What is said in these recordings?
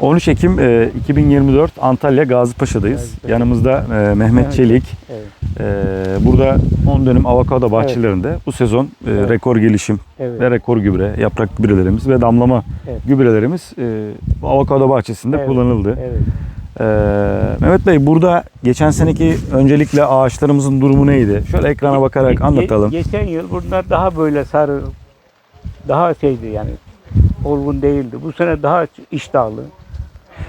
13 Ekim e, 2024 Antalya Gazipaşa'dayız. Gazipaşa. Yanımızda e, Mehmet Evet. Çelik. Evet. E, burada 10 dönüm avokado bahçelerinde bu sezon e, Evet. rekor gelişim Evet. ve rekor gübre, yaprak gübrelerimiz ve damlama Evet. gübrelerimiz e, bu avokado bahçesinde Evet. kullanıldı. Evet. E, Mehmet Bey burada geçen seneki öncelikle ağaçlarımızın durumu neydi? Şöyle ekrana bakarak Ge- anlatalım. geçen yıl bunlar daha böyle sarı, daha şeydi yani olgun değildi. Bu sene daha iştahlı.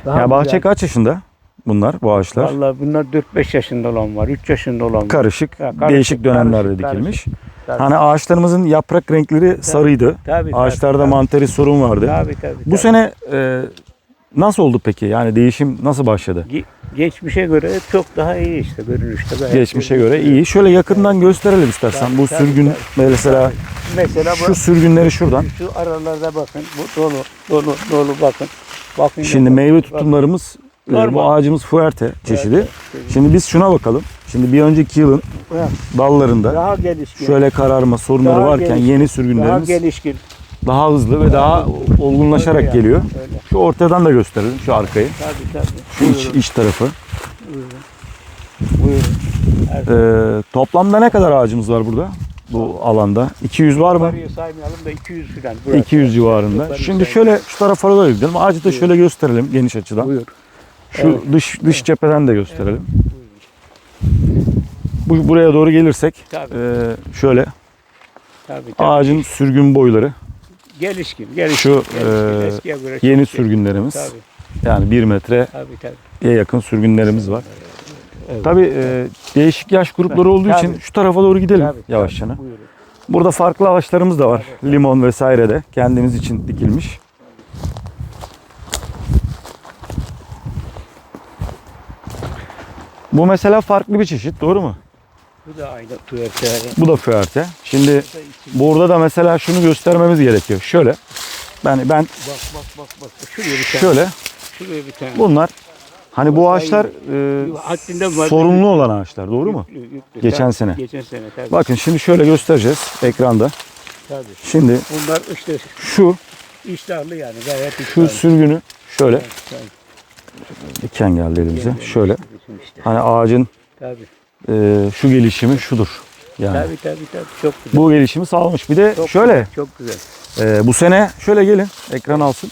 Daha Ya bahçe güzel. kaç yaşında bunlar bu ağaçlar? Vallahi bunlar 4-5 yaşında olan var, 3 yaşında olan var. Karışık, Ya, karışık, değişik dönemlerde karışık, dikilmiş. Tabii. Hani ağaçlarımızın yaprak renkleri sarıydı. Tabii, tabii, Ağaçlarda tabii. manteri sorun vardı. Tabii, tabii, Bu tabii. sene e, nasıl oldu peki? Yani değişim nasıl başladı? Ge- geçmişe göre çok daha iyi işte görünüşte. gayet Geçmişe iyi. göre iyi. Şöyle yakından gösterelim istersen. Tabii, Bu tabii, sürgün tabii. mesela Mesela bu, şu sürgünleri şuradan. şu aralarda bakın. Bu dolu, dolu, dolu bakın. Bakın. Şimdi bakın, meyve tutumlarımız e, bu Normal. ağacımız fuerte çeşidi. Evet, Şimdi biz şuna bakalım. Şimdi bir önceki yılın evet. dallarında Daha gelişkin. şöyle kararma sorunları Daha varken gelişkin, yeni daha sürgünlerimiz gelişkin. daha hızlı ve daha olgunlaşarak Öyle yani, geliyor. Öyle. Şu ortadan da gösterelim şu arkayı. Tabii tabii. Şu iç, Buyurun, iç tarafı. buyurun. Buyurun. Ee, toplamda ne kadar ağacımız var burada? Bu alanda. 200 var mı? Yukarıya saymayalım da 200 falan. Burası. 200 civarında. Şimdi şöyle şu tarafa doğru gidelim. Ağacı da şöyle gösterelim geniş açıdan. Buyur. Şu Evet. dış dış cepheden de gösterelim. Bu buraya doğru gelirsek Tabii. e, şöyle Tabii, tabii. ağacın sürgün boyları. Gelişkin, gelişkin. Şu, gelişkin. e, Yeni sürgünlerimiz. Tabii, Yani 1 metreye tabii, tabii. yakın sürgünlerimiz var. Evet. Tabii e, değişik yaş grupları olduğu için şu tarafa doğru gidelim Tabii, yavaşça. Buyurun. Burada farklı ağaçlarımız da var. Limon vesaire de kendimiz için dikilmiş. Bu mesela farklı bir çeşit doğru mu? Bu da aynı tüverteri. Bu da füerte. Şimdi burada da mesela şunu göstermemiz gerekiyor. Şöyle. Ben ben Bak bak bak bak. Şuraya bir tane. şöyle Şuraya bir tane. bunlar hani bu ağaçlar e, var. sorunlu olan ağaçlar doğru mu? Yüklü, yüklü. Geçen sene. Geçen sene tabii. Bakın şimdi şöyle göstereceğiz ekranda. Tabii. Şimdi Bunlar işte şu iştahlı yani gayet şu iştahlı. sürgünü şöyle Tabii, diken geldi elimize. Şöyle İşte. hani ağacın Tabii. e, şu gelişimi şudur. Yani Tabii tabii tabii. Çok güzel. bu gelişimi sağlamış. Bir de çok şöyle güzel, çok güzel. e, bu sene şöyle gelin ekran alsın.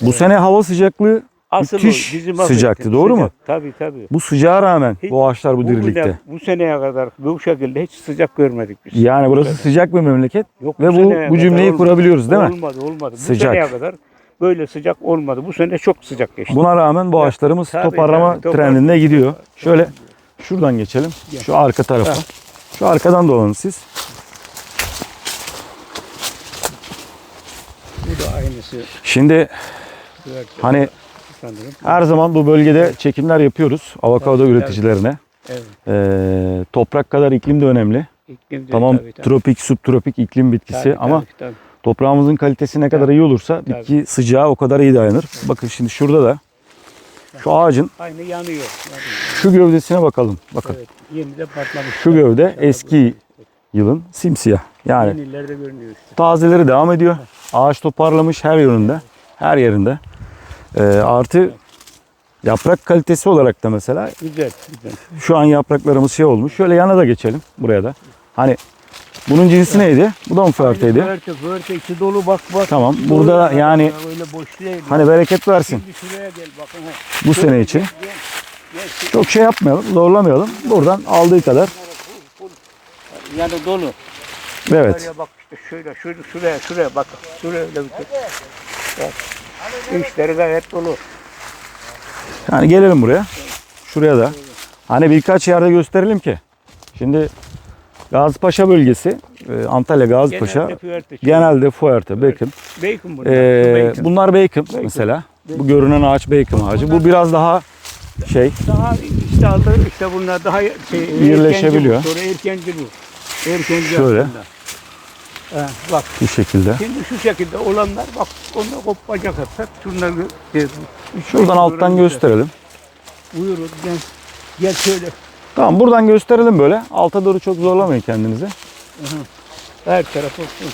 Bu sene hava sıcaklığı Asıl müthiş o, bizim sıcaktı doğru mu? sıcak. Tabii tabii. Bu sıcağa rağmen Hiç- bu ağaçlar bu Bu, dirilikte. bile- bu seneye kadar bu şekilde hiç sıcak görmedik biz. Yani burası sıcak bir memleket Yok, ve bu bu kadar cümleyi olmadı. kurabiliyoruz değil mi? Olmadı olmadı. Bu Sıcak. seneye kadar böyle sıcak olmadı. Bu sene çok sıcak geçti. Buna rağmen bu ağaçlarımız tabii, toparlama tabii, topar- trendinde gidiyor. Şöyle şuradan geçelim. Şu arka tarafa. Ha. Şu arkadan dolanın siz. Bu da aynısı. Şimdi Evet, hani sanırım. her zaman bu bölgede çekimler yapıyoruz avokado Tabii, üreticilerine. Evet. Ee, toprak kadar iklim de önemli. İklim de Tamam tabii, tabii. tropik, subtropik iklim bitkisi Tabii, ama tabii, tabii. toprağımızın kalitesi ne kadar Tabii. iyi olursa Tabii. bitki sıcağa o kadar iyi dayanır. Bakın şimdi şurada da şu ağacın Aynı yanıyor. yanıyor. şu gövdesine bakalım. Bakın Evet. Yeni de patlamış. şu gövde eski yılın simsiyah. Yani Yenilerde görünüyor işte. tazeleri devam ediyor. Ağaç toparlamış her yönünde. Her yerinde. Ee, artı yaprak kalitesi olarak da mesela Güzel, güzel. şu an yapraklarımız şey olmuş. Şöyle yana da geçelim buraya da. Hani bunun cinsi neydi? Bu da mı föğürteydi? Börte, börte içi dolu bak bak. Tamam. Burada da yani Öyle boş değil. hani bereket versin Şimdi şuraya gel bakın. ha. bu sene için. Gel, gel. Gel, şu- Çok şey yapmayalım, zorlamayalım. Buradan aldığı kadar. Yani dolu. Evet. Şuraya bak işte şöyle, şöyle, şuraya, şuraya bak. Şuraya öyle bir şey. Bak. İşleri gayet dolu. Yani gelelim buraya. Şuraya da. Hani birkaç yerde gösterelim ki. Şimdi Gazipaşa bölgesi, e, Antalya Gazipaşa Genelde füerte. genelde fuerte, bacon. Bacon bunlar. Ee, bacon. bunlar bacon, mesela. Bu görünen ağaç bacon ağacı. Bu biraz daha şey, Daha işte aldı işte bunlar daha şey, bu, Sonra erkenci bu. Erkenci Şöyle. aslında. Ha, bak bu şekilde. şimdi şu şekilde olanlar bak onlar kopacak hep. Hep şunları şey, Şuradan alttan gösterelim. Buyurun gel. Gel şöyle. Tamam buradan gösterelim böyle. Alta doğru çok zorlamayın kendinizi. Her taraf olsun.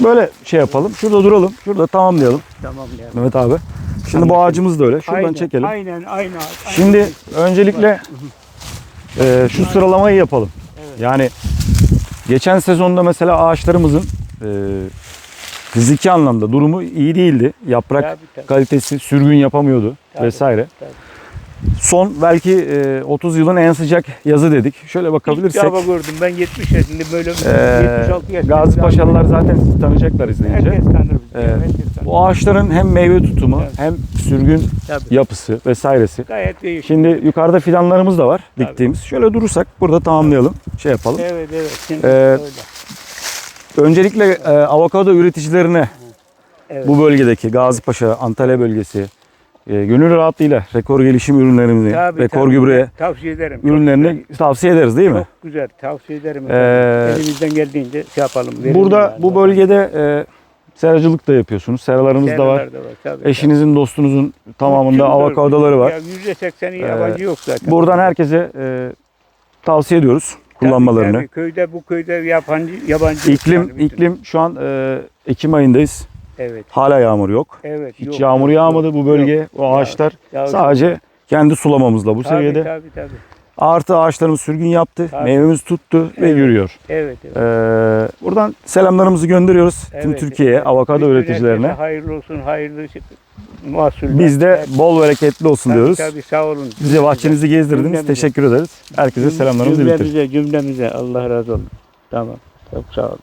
Böyle şey yapalım. Şurada duralım. Şurada tamamlayalım Tamam yani. Mehmet abi. Şimdi bu ağacımız da öyle. Şuradan aynen, çekelim. Aynen, aynen. aynen. Şimdi öncelikle e, şu sıralamayı yapalım. Yani geçen sezonda mesela ağaçlarımızın e, fiziki anlamda durumu iyi değildi. Yaprak Tabii, tabii. kalitesi sürgün yapamıyordu Tabii, vesaire. tabii. Son belki e, 30 yılın en sıcak yazı dedik. Şöyle İlk bakabilirsek defa gördüm. Ben 70 yaşında böyle e, 76 yaşında. Gazi Paşalılar zaten sizi tanıyacaklar izleyince. Herkes tanır bizi. Evet. Herkes tanır. Bu ağaçların hem meyve tutumu Evet. hem sürgün Tabii. yapısı vesairesi. Gayet değişik. Şimdi yukarıda fidanlarımız da var Tabii. diktiğimiz. Şöyle durursak burada tamamlayalım. Şey yapalım. Evet evet. Şimdi Ee, öyle. Öncelikle e, avokado üreticilerine Evet. bu bölgedeki Gazipaşa, Antalya bölgesi e, gönül rahatlığıyla rekor gelişim ürünlerimizi, Tabii, rekor tabii. gübre Tavsiye ederim. Çok ürünlerini tavsiye ederiz değil mi? Çok güzel. Tavsiye ederim. Ee, Elimizden geldiğince şey yapalım. verelim Burada yani. bu bölgede e, seracılık da yapıyorsunuz. Seralarınız da var. Seralar da var. Tabii, Eşinizin, dostunuzun tamamında güzel. avokadoları var. Ya %80'i Ee, yabancı yok zaten. Buradan herkese e, tavsiye ediyoruz Tabii, kullanmalarını. tabii. Köyde bu köyde yabancı yabancı İklim yani iklim şu an e, Ekim ayındayız. Evet. Hala yağmur yok. Evet. Hiç yok, yağmur yağmadı yok, bu bölge. yok. O ağaçlar Ya- sadece kendi sulamamızla bu tabii, seviyede. Tabii tabii. Artı ağaçlarımız sürgün yaptı, Tabii. meyvemiz tuttu ve Evet. yürüyor. Evet. evet. Ee, buradan selamlarımızı gönderiyoruz tüm Evet, Türkiye'ye, evet. avokado Bütün üreticilerine. Hayırlı olsun, hayırlı şey- mahsuller. Biz de bol bereketli olsun tabii, diyoruz. Tabii sağ olun. Bize bahçenizi gezdirdiniz. Cümlemize. Teşekkür ederiz. Herkese selamlarımızı iletiyoruz. Cümlemize, cümlemize Allah razı olsun. Tamam. Çok sağ olun.